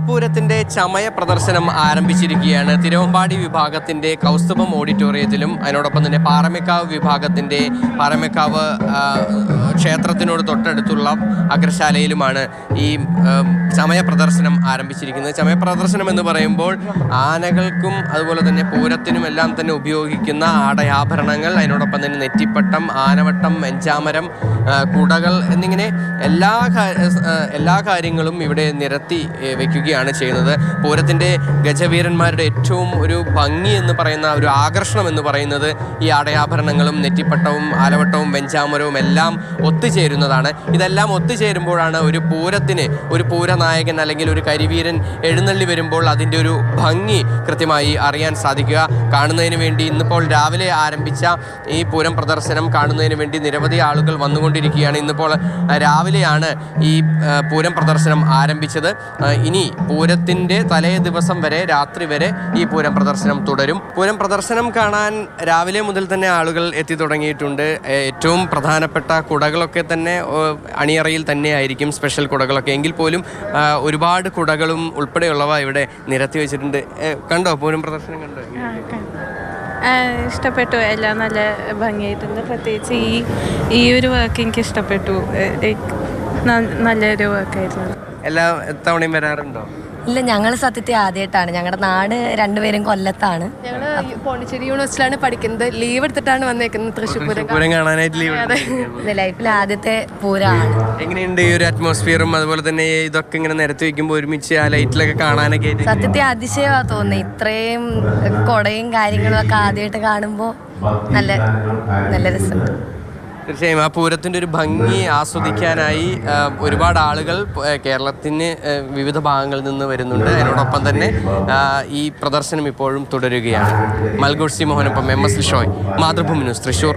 പൂരത്തിന്റെ ചമയ പ്രദർശനം ആരംഭിച്ചിരിക്കുകയാണ്. തിരുവമ്പാടി വിഭാഗത്തിന്റെ കൗസ്തുഭം ഓഡിറ്റോറിയത്തിലും അതിനോടൊപ്പം തന്നെ പാറമേക്കാവ് വിഭാഗത്തിന്റെ പാറമേക്കാവ് ക്ഷേത്രത്തിനോട് തൊട്ടടുത്തുള്ള അഗ്രശാലയിലുമാണ് ഈ ചമയ പ്രദർശനം ആരംഭിച്ചിരിക്കുന്നത്. ചമയ പ്രദർശനം എന്ന് പറയുമ്പോൾ ആനകൾക്കും അതുപോലെ തന്നെ പൂരത്തിനും എല്ലാം തന്നെ ഉപയോഗിക്കുന്ന ആടയാഭരണങ്ങൾ അതിനോടൊപ്പം തന്നെ നെറ്റിപ്പട്ടം ആനവട്ടം വെഞ്ചാമരം കുടകൾ എന്നിങ്ങനെ എല്ലാ എല്ലാ കാര്യങ്ങളും ഇവിടെ നിരത്തി ഏ, വെക്കുകയാണ് ചെയ്യുന്നത്. പൂരത്തിന്റെ ഗജവീരന്മാരുടെ ഏറ്റവും ഒരു ഭംഗി എന്ന് പറയുന്ന ഒരു ആകർഷണം എന്ന് പറയുന്നത് ഈ ആടയാഭരണങ്ങളും നെറ്റിപ്പട്ടവും ആലവട്ടവും വെഞ്ചാമരവും എല്ലാം ഒത്തുചേരുന്നതാണ്. ഇതെല്ലാം ഒത്തുചേരുമ്പോഴാണ് ഒരു പൂരത്തിന് ഒരു പൂരനായകൻ അല്ലെങ്കിൽ ഒരു കരിവീരൻ എഴുന്നള്ളി വരുമ്പോൾ അതിന്റെ ഒരു ഭംഗി കൃത്യമായി അറിയാൻ സാധിക്കുക. കാണുന്നതിന് വേണ്ടി ഇന്നിപ്പോൾ രാവിലെ ആരംഭിച്ച ഈ പൂരം പ്രദർശനം കാണുന്നതിന് വേണ്ടി നിരവധി ആളുകൾ വന്നുകൊണ്ടിരിക്കുകയാണ്. ഇന്നിപ്പോൾ രാവിലെയാണ് ഈ പൂരം പ്രദർശനം ആരംഭിച്ചത്. ഇനി പൂരത്തിന്റെ തലേ ദിവസം വരെ രാത്രി വരെ ഈ പൂരം പ്രദർശനം തുടരും. പൂരം പ്രദർശനം കാണാൻ രാവിലെ മുതൽ തന്നെ ആളുകൾ എത്തി തുടങ്ങിയിട്ടുണ്ട്. ഏറ്റവും പ്രധാനപ്പെട്ട കുടകളൊക്കെ തന്നെ അണിയറയിൽ തന്നെ ആയിരിക്കും സ്പെഷ്യൽ കുടകളൊക്കെ. എങ്കിൽ പോലും ഒരുപാട് കുടകളും ഉൾപ്പെടെയുള്ളവ ഇവിടെ നിരത്തി വെച്ചിട്ടുണ്ട്. കണ്ടോ? പൂരം പ്രദർശനം കണ്ടോ? ഇഷ്ടപ്പെട്ടു. എല്ലാം നല്ല ഭംഗിയായിട്ടുണ്ട്. പ്രത്യേകിച്ച് ഈ ഈ ഒരു വർക്ക് എനിക്ക് ഇഷ്ടപ്പെട്ടു. നല്ലൊരു വർക്കായിരുന്നു എല്ലാ തവണയും വരാറുണ്ടോ? ഇല്ല ഞങ്ങൾ സത്യത്തെ ആദ്യമായിട്ടാണ് ഞങ്ങളുടെ നാട് രണ്ടുപേരും കൊല്ലത്താണ്. ഞങ്ങൾ പോണ്ടിച്ചേരി യൂണിവേഴ്സിറ്റിയിലാണ് പഠിക്കുന്നത്. ലീവ് എടുത്തിട്ടാണ് വന്നേക്കുന്നത് തൃശ്ശൂർ കാണാനായിട്ട് ലീവ് ലൈഫിൽ ആദ്യത്തെ പൂരമാണ് എങ്ങനെയുണ്ട് ഈ ഒരു അറ്റ്മോസ്ഫിയറും അതുപോലെ തന്നെ ഇതൊക്കെ ഇങ്ങനെ നിരത്തി വെക്കുമ്പോൾ ഒരുമിച്ച് ആ ലൈറ്റിലൊക്കെ കാണാനൊക്കെ സത്യത്തെ അതിശയമാ തോന്നുന്നത് ഇത്രയും കൊടയും കാര്യങ്ങളും ഒക്കെ ആദ്യമായിട്ട് കാണുമ്പോൾ നല്ല നല്ല രസമുണ്ട് തീർച്ചയായും ആ പൂരത്തിന്റെ ഒരു ഭംഗി ആസ്വദിക്കാനായി ഒരുപാട് ആളുകൾ കേരളത്തിന് വിവിധ ഭാഗങ്ങളിൽ നിന്ന് വരുന്നുണ്ട്. അതിനോടൊപ്പം തന്നെ ഈ പ്രദർശനം ഇപ്പോഴും തുടരുകയാണ്. മൽഗോഡ് C മോഹനൊപ്പം M S Lishoy Mathrubhumi news Thrissur